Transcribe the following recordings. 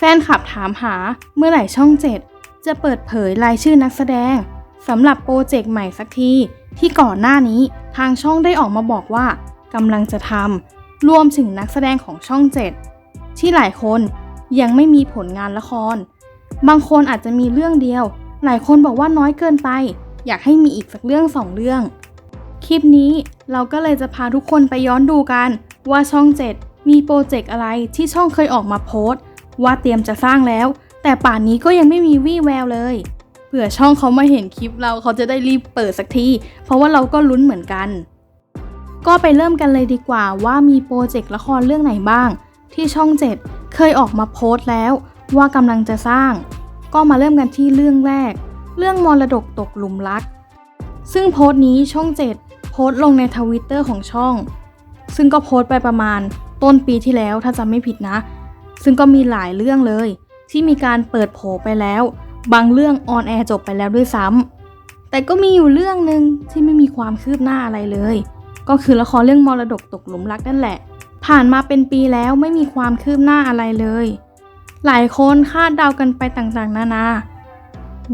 แฟนคลับถามหาเมื่อไหร่ช่องเจ็ดจะเปิดเผยรายชื่อนักแสดงสำหรับโปรเจกต์ใหม่สักที ที่ก่อนหน้านี้ทางช่องได้ออกมาบอกว่ากำลังจะทำรวมถึงนักแสดงของช่องเจ็ดที่หลายคนยังไม่มีผลงานละคร บางคนอาจจะมีเรื่องเดียว หลายคนบอกว่าน้อยเกินไป อยากให้มีอีกสักเรื่องสองเรื่อง คลิปนี้เราก็เลยจะพาทุกคนไปย้อนดูกัน ว่าช่อง 7 มีโปรเจกต์อะไรที่ช่องเคยออกมาโพสต์ ว่าเตรียมจะสร้างแล้ว แต่ป่านนี้ก็ยังไม่มีวี่แววเลยเผื่อช่องเขามาเห็นคลิปเราเขาจะได้รีบเปิดสักที เพราะว่าเราก็ลุ้นเหมือนกัน ก็ไปเริ่มกันเลยดีกว่าว่ามีโปรเจกต์ละครเรื่องไหนบ้าง ที่ช่อง 7 เคยออกมาโพสต์แล้ว ว่ากำลังจะสร้าง ก็มาเริ่มกันที่เรื่องแรก เรื่องมรดกตกหลุมรัก ซึ่งโพสต์นี้ช่อง 7 โพสต์ลงในทวิตเตอร์ของช่อง ซึ่งก็โพสต์ไปประมาณต้นปีที่แล้วถ้าจำไม่ผิดนะ ซึ่งก็มีหลายเรื่องเลย ที่มีการเปิดโผไปแล้ว บางเรื่องออนแอร์จบไปแล้วด้วยซ้ำแต่ก็มีอยู่เรื่องหนึ่งที่ไม่มีความคืบหน้าอะไรเลย ก็คือละครเรื่องมรดกตกหลุมรักนั่นแหละ ผ่านมาเป็นปีแล้วไม่มีความคืบหน้าอะไรเลย หลายคนคาดเดากันไปต่างๆ นานา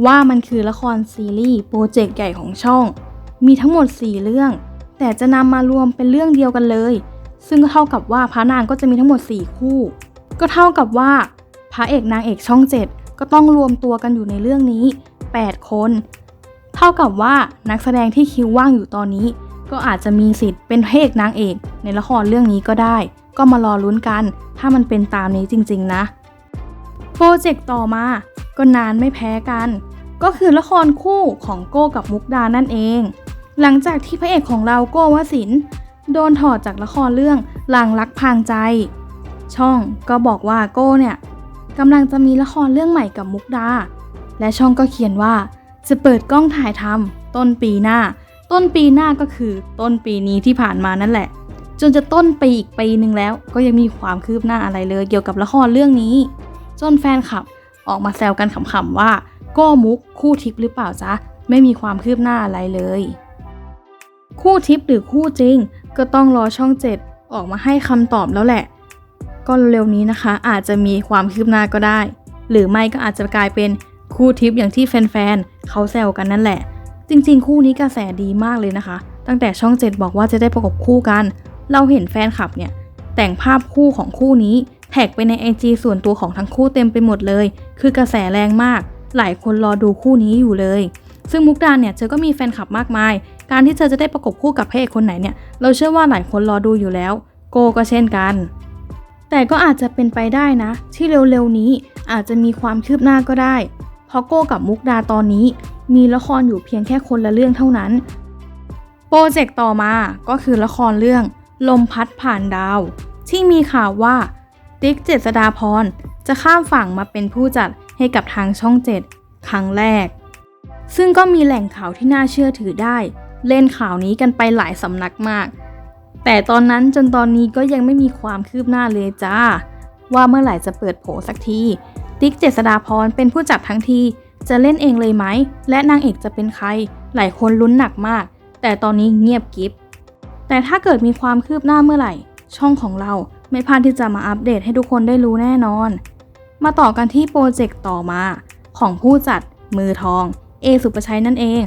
ว่ามันคือละครซีรีส์โปรเจกต์ใหญ่ของช่อง มีทั้งหมด 4 เรื่อง แต่จะนำมารวมเป็นเรื่องเดียวกันเลย ซึ่งก็เท่ากับว่าพระนางก็จะมีทั้งหมด 4 คู่ ก็เท่ากับว่า พระเอกนางเอกช่อง 7 ก็ต้องรวมตัวกันอยู่ในเรื่องนี้ 8 คน เท่ากับว่านักแสดงที่คิวว่างอยู่ตอนนี้ ก็อาจจะมีสิทธิ์เป็นพระเอกนางเอกในละครเรื่องนี้ก็ได้ ก็มารอลุ้นกัน ถ้ามันเป็นตามนี้จริง ๆ นะ โปรเจกต์ต่อมาก็นานไม่แพ้กัน ก็คือละครคู่ของโก้กับมุกดานั่นเอง หลังจากที่พระเอกของเราโก้วสินทร์โดนถอดจากละครเรื่องลังรักพางใจ ช่องก็บอกว่าโก้เนี่ยกำลังจะมีละครเรื่องใหม่กับมุกดา และช่องก็เขียนว่าจะเปิดกล้องถ่ายทำต้นปีหน้า ต้นปีหน้าก็คือต้นปีนี้ที่ผ่านมานั่นแหละ จนจะต้นปีอีกปีหนึ่งแล้ว ก็ยังมีความคืบหน้าอะไรเลย เกี่ยวกับละครเรื่องนี้ จนแฟนคลับออกมาแซวกันขำๆว่าโก้มุกคู่ทิพย์หรือเปล่าจ๊ะไม่มีความคืบหน้าอะไรเลย คู่ทิพย์หรือคู่จริง ก็ต้องรอช่องเจ็ดออกมาให้คำตอบแล้วแหละ ก็เร็วๆนี้นะคะ อาจจะมีความคืบหน้าก็ได้ หรือไม่ก็อาจจะกลายเป็นคู่ทิพย์อย่างที่แฟนๆเขาแซวกันนั่นแหละ จริงๆ คู่นี้กระแสดีมากเลยนะคะ ตั้งแต่ช่องเจ็ดบอกว่าจะได้ประกบคู่กัน เราเห็นแฟนคลับเนี่ย แต่งภาพคู่ของคู่นี้แท็กไปใน IG ส่วนตัวของทั้งคู่เต็มไปหมดเลย คือกระแสแรงมาก หลายคนรอดูคู่นี้อยู่เลย ซึ่งมุกดาเนี่ยเธอก็มีแฟนคลับมากมาย การที่เธอจะได้ประกบคู่กับพระเอกคนไหนเนี่ย เราเชื่อว่าหลายคนรอดูอยู่แล้ว โกก็เช่นกัน แต่ก็อาจจะเป็นไปได้นะ ที่เร็วๆนี้อาจจะมีความคืบหน้าก็ได้ เพราะโก้กับมุกดาตอนนี้ มีละครอยู่เพียงแค่คนละเรื่องเท่านั้น โปรเจกต์ต่อมาก็คือละครเรื่อง ลมพัดผ่านดาว ที่มีข่าวว่าติ๊กเจษดาพรจะข้ามฝั่งมาเป็นผู้จัดให้กับทางช่องเจ็ดครั้งแรก ซึ่งก็มีแหล่งข่าวที่น่าเชื่อถือได้ เล่นข่าวนี้กันไปหลายสำนักมาก แต่ตอนนั้นจนตอนนี้ก็ยังไม่มีความคืบหน้าเลยจ้า ว่าเมื่อไหร่จะเปิดโผสักที ติ๊กเจษดาพรเป็นผู้จัดทั้งที จะเล่นเองเลยไหม และนางเอกจะเป็นใคร หลายคนลุ้นหนักมาก แต่ตอนนี้เงียบกิฟแต่ถ้าเกิดมีความคืบหน้าเมื่อไหร่ ช่องของเราไม่พลาดที่จะมาอัปเดตให้ทุกคนได้รู้แน่นอน มาต่อกันที่โปรเจกต์ต่อมา ของผู้จัดมือทอง เอสุประชัยนั่นเอง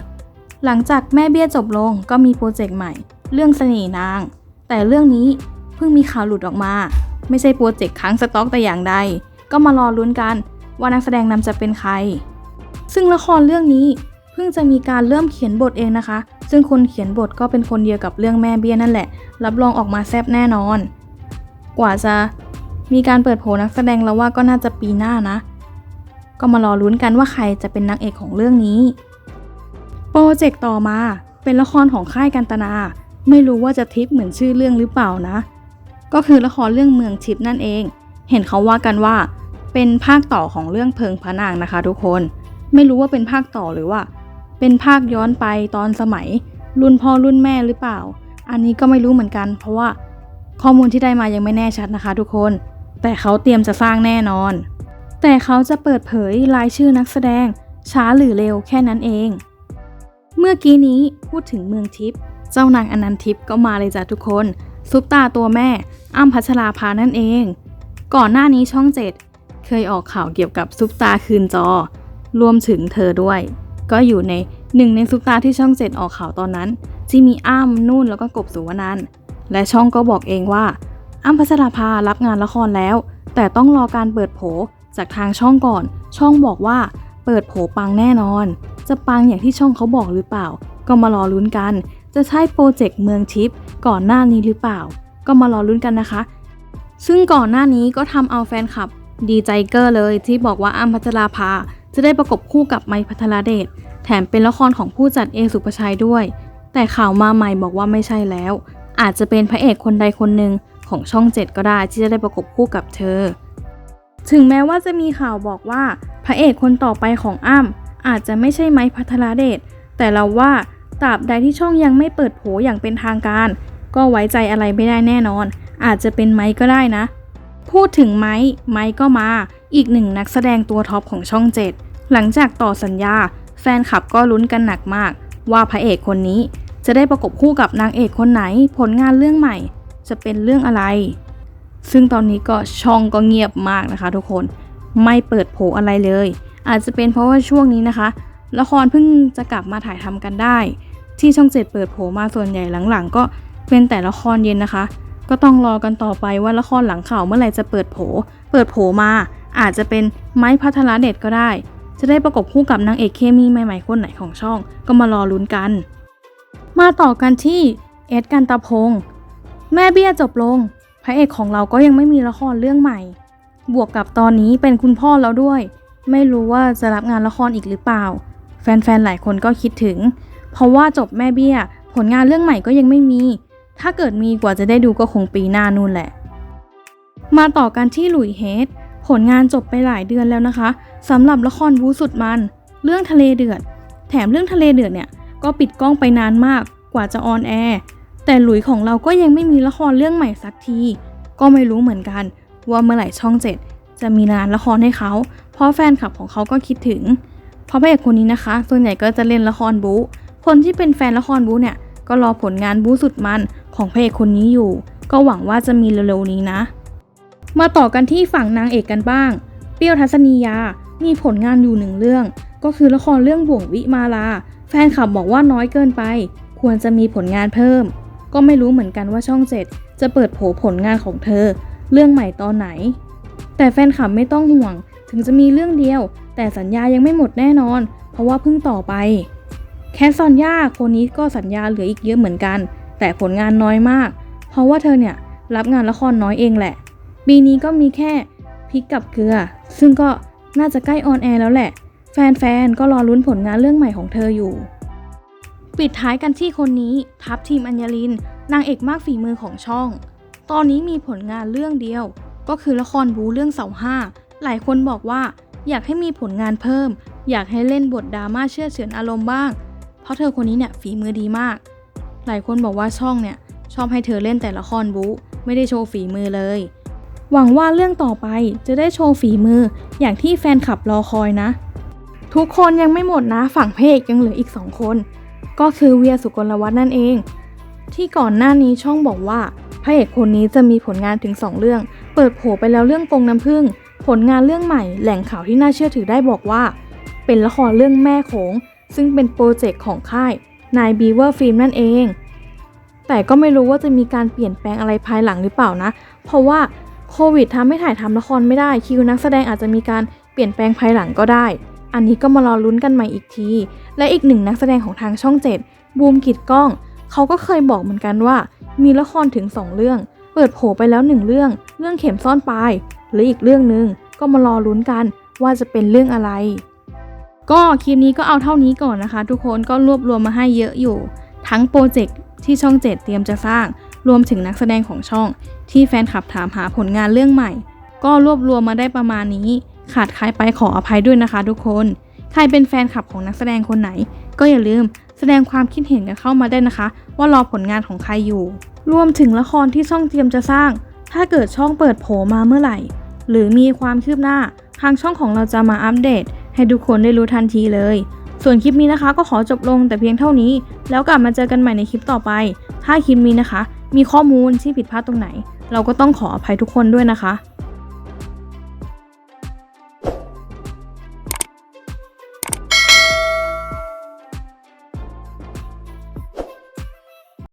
หลังจากแม่เบี้ยจบลงก็มีโปรเจกต์ใหม่ เรื่องเสน่ห์นาง แต่เรื่องนี้เพิ่งมีข่าวหลุดออกมา ไม่ใช่โปรเจกต์ค้างสต็อกแต่อย่างใด ก็มารอลุ้นกันว่านักแสดงนำจะเป็นใคร ซึ่งละครเรื่องนี้เพิ่งจะมีการเริ่มเขียนบทเองนะคะ ซึ่งคนเขียนบทก็เป็นคนเดียวกับเรื่องแม่เบี้ยนั่นแหละ รับรองออกมาแซ่บแน่นอน กว่าจะมีการเปิดโผนักแสดงแล้วว่าก็น่าจะปีหน้านะ ก็มารอลุ้นกันว่าใครจะเป็นนางเอกของเรื่องนี้ โปรเจกต์ต่อมาเป็นละครของค่ายกันตนา ไม่รู้ว่าจะทิปเหมือนชื่อเรื่องหรือเปล่านะ ก็คือละครเรื่องเมืองทิพนั่นเอง เห็นเขาว่ากันว่า เป็นภาคต่อของเรื่องเพิงพระนางนะคะ ทุกคน ไม่รู้ว่าเป็นภาคต่อหรือว่า เป็นภาคย้อนไปตอนสมัย รุ่นพ่อรุ่นแม่หรือเปล่า อันนี้ก็ไม่รู้เหมือนกัน เพราะว่าข้อมูลที่ได้มายังไม่แน่ชัดนะคะ ทุกคน แต่เขาเตรียมจะสร้างแน่นอน แต่เขาจะเปิดเผยรายชื่อนักแสดง ช้าหรือเร็วแค่นั้นเอง เมื่อกี้นี้พูดถึงเมืองทิพย์ เจ้านางอนันทิพย์ก็มาเลยจ้ะทุกคน ซุปตาตัวแม่ อ้ำพัชราภานั่นเอง ก่อนหน้านี้ช่องเจ็ดเคยออกข่าวเกี่ยวกับซุปตาคืนจอ รวมถึงเธอด้วย ก็อยู่ในหนึ่งในซุปตาที่ช่องเจ็ดออกข่าวตอนนั้นที่มีอ้ำนุ่นแล้วก็กบสุวรรณันและช่องก็บอกเองว่า อ้ำพัชราภารับงานละครแล้ว แต่ต้องรอการเปิดโผจากทางช่องก่อน ช่องบอกว่าเปิดโผปังแน่นอน จะปังอย่างที่ช่องเขาบอกหรือเปล่า ก็มารอลุ้นกัน จะใช่โปรเจกต์เมืองทิพย์ก่อนหน้านี้หรือเปล่า ก็มารอลุ้นกันนะคะ ซึ่งก่อนหน้านี้ก็ทำเอาแฟนคลับ ดีใจเกอร์เลยที่บอกว่าอ้ำพัชราภา จะได้ประกบคู่กับไมค์พัทรเดชแถมเป็นละครของผู้จัดเอสุภชัยด้วย แต่ข่าวมาใหม่บอกว่าไม่ใช่แล้ว อาจจะเป็นพระเอกคนใดคนหนึ่งของช่องเจ็ดก็ได้ที่จะได้ประกบคู่กับเธอ ถึงแม้ว่าจะมีข่าวบอกว่า พระเอกคนต่อไปของอ้ำอาจจะไม่ใช่ไมพัทรเดชแต่เราว่า ตราบใดที่ช่องยังไม่เปิดโผอย่างเป็นทางการ ก็ไว้ใจอะไรไม่ได้แน่นอน อาจจะเป็นไม้ก็ได้นะ พูดถึงไม้ไม้ก็มา อีกหนึ่งนักแสดงตัวท็อปของช่องเจ็ดหลังจากต่อสัญญา แฟนคลับก็ลุ้นกันหนักมาก ว่าพระเอกคนนี้ จะได้ประกบคู่กับนางเอกคนไหน ผลงานเรื่องใหม่ จะเป็นเรื่องอะไร ซึ่งตอนนี้ก็ช่องก็เงียบมากนะคะ ทุกคนไม่เปิดโผอะไรเลย อาจจะเป็นเพราะว่าช่วงนี้นะคะ ละครเพิ่งจะกลับมาถ่ายทำกันได้ ที่ช่องเจ็ดเปิดโผมาส่วนใหญ่หลังๆ ก็เป็นแต่ละครเย็นนะคะ ก็ต้องรอกันต่อไปว่าละครหลังข่าวเมื่อไหร่จะเปิดโผ เปิดโผมา อาจจะเป็นไม้พัทรเดชก็ได้ จะได้ประกบคู่กับนางเอกเคมีใหม่ๆคนไหนของช่อง ก็มารอลุ้นกัน มาต่อกันที่เอ็ดกันตะพงศ์แม่เบี้ยจบลง พระเอกของเราก็ยังไม่มีละครเรื่องใหม่ บวกกับตอนนี้เป็นคุณพ่อแล้วด้วย ไม่รู้ว่าจะรับงานละครอีกหรือเปล่า แฟนๆหลายคนก็คิดถึง เพราะว่าจบแม่เบี้ย ผลงานเรื่องใหม่ก็ยังไม่มี ถ้าเกิดมีกว่าจะได้ดูก็คงปีหน้านู่นแหละ มาต่อกันที่หลุยเฮดผลงานจบไปหลายเดือนแล้วนะคะสำหรับละครบูสุดมัน เรื่องทะเลเดือด แถมเรื่องทะเลเดือดเนี่ยก็ปิดกล้องไปนานมากกว่าจะออนแอร์แต่หลุยของเราก็ยังไม่มีละครเรื่องใหม่สักที ก็ไม่รู้เหมือนกัน ว่าเมื่อไหร่ช่องเจ็ดจะมีงานละครให้เขา เพราะแฟนคลับของเขาก็คิดถึง เพราะพระเอกคนนี้นะคะ ส่วนใหญ่ก็จะเล่นละครบู๊ คนที่เป็นแฟนละครบูเนี่ย ก็รอผลงานบูสุดมันของพระเอกคนนี้อยู่ ก็หวังว่าจะมีเร็วๆนี้นะ มาต่อกันที่ฝั่งนางเอกกันบ้าง เปรี้ยวทัศนียา มีผลงานอยู่หนึ่งเรื่อง ก็คือละครเรื่องบ่วงวิมาลา แฟนคลับบอกว่าน้อยเกินไป ควรจะมีผลงานเพิ่ม ก็ไม่รู้เหมือนกันว่าช่องเจ็ดจะเปิดโผผลงานของเธอ เรื่องใหม่ตอนไหน แต่แฟนคลับไม่ต้องห่วง ถึงจะมีเรื่องเดียว แต่สัญญายังไม่หมดแน่นอน เพราะว่าเพิ่งต่อไป แคทซอนย่าคนนี้ก็สัญญาเหลืออีกเยอะเหมือนกัน แต่ผลงานน้อยมาก เพราะว่าเธอเนี่ยรับงานละครน้อยเองแหละ ปีนี้ก็มีแค่พริกกับเกลือ ซึ่งก็น่าจะใกล้ออนแอร์แล้วแหละ แฟนๆ ก็รอลุ้นผลงานเรื่องใหม่ของเธออยู่ ปิดท้ายกันที่คนนี้ ทัพทีมอัญญลิน นางเอกมากฝีมือของช่อง ตอนนี้มีผลงานเรื่องเดียว ก็คือละครบูเรื่องเสาห้า หลายคนบอกว่า อยากให้มีผลงานเพิ่ม อยากให้เล่นบทดราม่าเชื่อเฉือนอารมณ์บ้าง ราะเธอคนนี้เนี่ยฝีมือดีมาก หลายคนบอกว่าช่องเนี่ยชอบให้เธอเล่นแต่ละครบูไม่ได้โชว์ฝีมือเลย หวังว่าเรื่องต่อไปจะได้โชว์ฝีมืออย่างที่แฟนคลับรอคอยนะ ทุกคนยังไม่หมดนะฝั่งเพเอกยังเหลืออีกสองคน ก็คือเวียสุกลวัฒน์นั่นเอง ที่ก่อนหน้านี้ช่องบอกว่าพระเอกคนนี้จะมีผลงานถึง 2 เรื่อง เปิดโผไปแล้วเรื่องกงน้ำผึ้งผลงานเรื่องใหม่แหล่งข่าวที่น่าเชื่อถือได้บอกว่า เป็นละครเรื่องแม่โขง ซึ่งเป็นโปรเจกต์ของค่ายนายบีเวอร์ฟิล์มนั่นเอง แต่ก็ไม่รู้ว่าจะมีการเปลี่ยนแปลงอะไรภายหลังหรือเปล่านะ เพราะว่าโควิดทำให้ถ่ายทำละครไม่ได้ คิวนักแสดงอาจจะมีการเปลี่ยนแปลงภายหลังก็ได้ อันนี้ก็มารอลุ้นกันใหม่อีกที และอีกหนึ่งนักแสดงของทางช่อง 7 บูมกิดกล้อง เขาก็เคยบอกเหมือนกันว่า มีละครถึง 2 เรื่อง เปิดโผไปแล้ว 1 เรื่อง เรื่องเข็มซ่อนปลายหรืออีกเรื่องหนึ่งก็มารอลุ้นกันว่าจะเป็นเรื่องอะไร ก็คลิปนี้ก็เอาเท่านี้ก่อนนะคะ ทุกคนก็รวบรวมมาให้เยอะอยู่ ทั้งโปรเจกต์ที่ช่อง 7 เตรียมจะสร้าง รวมถึงนักแสดงของช่อง ที่แฟนคลับถามหาผลงานเรื่องใหม่ ก็รวบรวมมาได้ประมาณนี้ ขาดใครไปขออภัยด้วยนะคะ ทุกคน ใครเป็นแฟนคลับของนักแสดงคนไหน ก็อย่าลืมแสดงความคิดเห็นกันเข้ามาได้นะคะ ว่ารอผลงานของใครอยู่ รวมถึงละครที่ช่องเตรียมจะสร้าง ถ้าเกิดช่องเปิดโผมาเมื่อไหร่ หรือมีความคืบหน้าทางช่องของเราจะมาอัปเดต ให้ทุกคนได้รู้ทันทีเลย ส่วนคลิปนี้นะคะก็ขอจบลงแต่เพียงเท่านี้ แล้วกลับมาเจอกันใหม่ในคลิปต่อไป ถ้าคลิปนี้นะคะ มีข้อมูลที่ผิดพลาดตรงไหน เราก็ต้องขออภัยทุกคนด้วยนะคะ